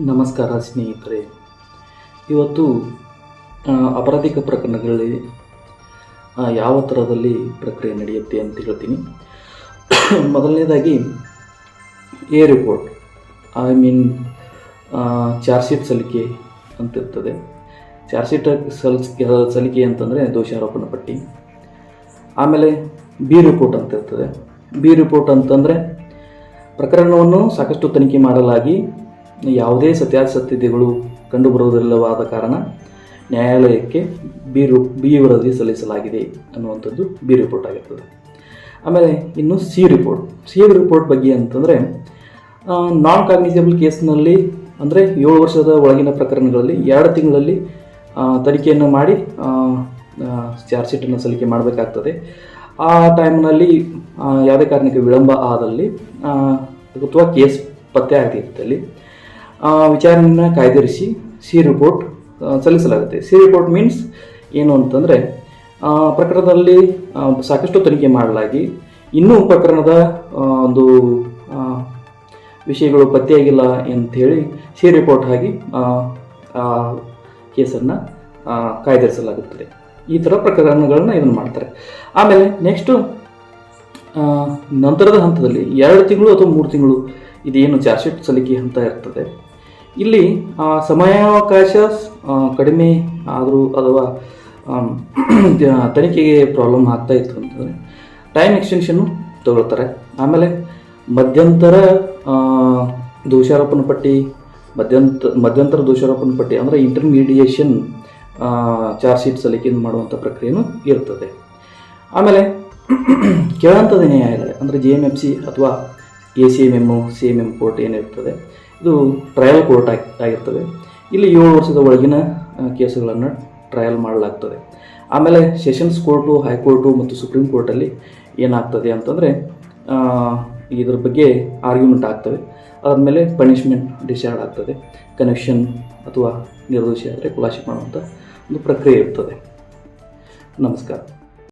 ನಮಸ್ಕಾರ ಸ್ನೇಹಿತರೆ. ಇವತ್ತು ಅಪರಾಧಿಕ ಪ್ರಕರಣಗಳಲ್ಲಿ ಯಾವ ಥರದಲ್ಲಿ ಪ್ರಕ್ರಿಯೆ ನಡೆಯುತ್ತೆ ಅಂತ ಹೇಳ್ತೀನಿ. ಮೊದಲನೇದಾಗಿ, a report, I mean charge sheet ಸಲ್ಲಿಕೆ ಅಂತ ಇರ್ತದೆ. ಚಾರ್ಜ್ ಶೀಟ್ ಸಲಿಕೆ ಅಂತಂದರೆ ದೋಷಾರೋಪಣ ಪಟ್ಟಿ. ಆಮೇಲೆ ಬಿ ರಿಪೋರ್ಟ್ ಅಂತ ಇರ್ತದೆ. ಬಿ ರಿಪೋರ್ಟ್ ಅಂತಂದರೆ, ಪ್ರಕರಣವನ್ನು ಸಾಕಷ್ಟು ತನಿಖೆ ಮಾಡಲಾಗಿ ಯಾವುದೇ ಸತ್ಯಾಸತ್ಯತೆಗಳು ಕಂಡುಬರುವುದಿಲ್ಲವಾದ ಕಾರಣ ನ್ಯಾಯಾಲಯಕ್ಕೆ ಬಿ ರು ಬಿ ವರದಿ ಸಲ್ಲಿಸಲಾಗಿದೆ ಅನ್ನುವಂಥದ್ದು ಬಿ ರಿಪೋರ್ಟ್ ಆಗಿರ್ತದೆ. ಆಮೇಲೆ ಇನ್ನು ಸಿ ರಿಪೋರ್ಟ್. ಸಿ ರಿಪೋರ್ಟ್ ಬಗ್ಗೆ ಅಂತಂದರೆ ನಾನ್ ಕಾಗ್ನಿಸಬಲ್ ಕೇಸ್ನಲ್ಲಿ ಅಂದರೆ ಏಳು ವರ್ಷದ ಒಳಗಿನ ಪ್ರಕರಣಗಳಲ್ಲಿ ಎರಡು ತಿಂಗಳಲ್ಲಿ ತನಿಖೆಯನ್ನು ಮಾಡಿ ಚಾರ್ಜ್ ಶೀಟನ್ನು ಸಲ್ಲಿಕೆ ಮಾಡಬೇಕಾಗ್ತದೆ. ಆ ಟೈಮ್ನಲ್ಲಿ ಯಾವುದೇ ಕಾರಣಕ್ಕೆ ವಿಳಂಬ ಆದಲ್ಲಿ ಅಥವಾ ಕೇಸ್ ಪತ್ತೆ ಆಗದಿದ್ದಲ್ಲಿ ವಿಚಾರಣೆಯನ್ನು ಕಾಯ್ದಿರಿಸಿ ಸಿ ರಿಪೋರ್ಟ್ ಸಲ್ಲಿಸಲಾಗುತ್ತೆ. ಸಿ ರಿಪೋರ್ಟ್ ಮೀನ್ಸ್ ಏನು ಅಂತಂದರೆ ಪ್ರಕರಣದಲ್ಲಿ ಸಾಕಷ್ಟು ತನಿಖೆ ಮಾಡಲಾಗಿ ಇನ್ನೂ ಪ್ರಕರಣದ ಒಂದು ವಿಷಯಗಳು ಪತ್ತೆಯಾಗಿಲ್ಲ ಅಂಥೇಳಿ ಸಿ ರಿಪೋರ್ಟ್ ಆಗಿ ಕೇಸನ್ನು ಕಾಯ್ದಿರಿಸಲಾಗುತ್ತದೆ. ಈ ಥರ ಪ್ರಕರಣಗಳನ್ನ ಇದನ್ನು ಮಾಡ್ತಾರೆ. ಆಮೇಲೆ ನೆಕ್ಸ್ಟು ನಂತರದ ಹಂತದಲ್ಲಿ ಎರಡು ತಿಂಗಳು ಅಥವಾ ಮೂರು ತಿಂಗಳು, ಇದೇನು ಚಾರ್ಜ್ ಶೀಟ್ ಸಲ್ಲಿಕೆ ಹಂತ ಇರ್ತದೆ. ಇಲ್ಲಿ ಸಮಯಾವಕಾಶ ಕಡಿಮೆ ಆದರೂ ಅಥವಾ ತನಿಖೆಗೆ ಪ್ರಾಬ್ಲಮ್ ಆಗ್ತಾ ಇತ್ತು ಅಂತಂದರೆ ಟೈಮ್ ಎಕ್ಸ್ಟೆನ್ಷನ್ನು ತಗೊಳ್ತಾರೆ. ಆಮೇಲೆ ಮಧ್ಯಂತರ ದೋಷಾರೋಪಣ ಪಟ್ಟಿ, ಮಧ್ಯಂತ, ಮಧ್ಯಂತರ ದೋಷಾರೋಪಣ ಪಟ್ಟಿ ಅಂದರೆ ಇಂಟರ್ಮೀಡಿಯೇಷನ್ ಚಾರ್ಜ್ ಶೀಟ್ ಸಲ್ಲಿಕೆ ಮಾಡುವಂಥ ಪ್ರಕ್ರಿಯೆನೂ ಇರ್ತದೆ. ಆಮೇಲೆ ಕೇಳಂಥದ್ದು ನ್ಯಾಯಾಲಯ ಅಂದರೆ ಜಿ ಎಂ ಎಫ್ ಸಿ ಅಥವಾ A C M M C M M court ಏನಿರ್ತದೆ ಇದು ಟ್ರಯಲ್ ಕೋರ್ಟ್ ಆಗಿ ಆಗಿರ್ತದೆ. ಇಲ್ಲಿ ಏಳು ವರ್ಷದ ಒಳಗಿನ ಕೇಸುಗಳನ್ನು ಟ್ರಯಲ್ ಮಾಡಲಾಗ್ತದೆ. ಆಮೇಲೆ ಸೆಷನ್ಸ್ ಕೋರ್ಟು ಹೈಕೋರ್ಟು ಮತ್ತು ಸುಪ್ರೀಂ ಕೋರ್ಟಲ್ಲಿ ಏನಾಗ್ತದೆ ಅಂತಂದರೆ ಇದ್ರ ಬಗ್ಗೆ ಆರ್ಗ್ಯುಮೆಂಟ್ ಆಗ್ತವೆ. ಅದಾದಮೇಲೆ ಪನಿಷ್ಮೆಂಟ್ ಡಿಸೈಡ್ ಆಗ್ತದೆ. ಕನೆಕ್ಷನ್ ಅಥವಾ ನಿರ್ದೋಷಿ ಆದರೆ ಖುಲಾಸೆ ಮಾಡುವಂಥ ಒಂದು ಪ್ರಕ್ರಿಯೆ ಇರ್ತದೆ. ನಮಸ್ಕಾರ.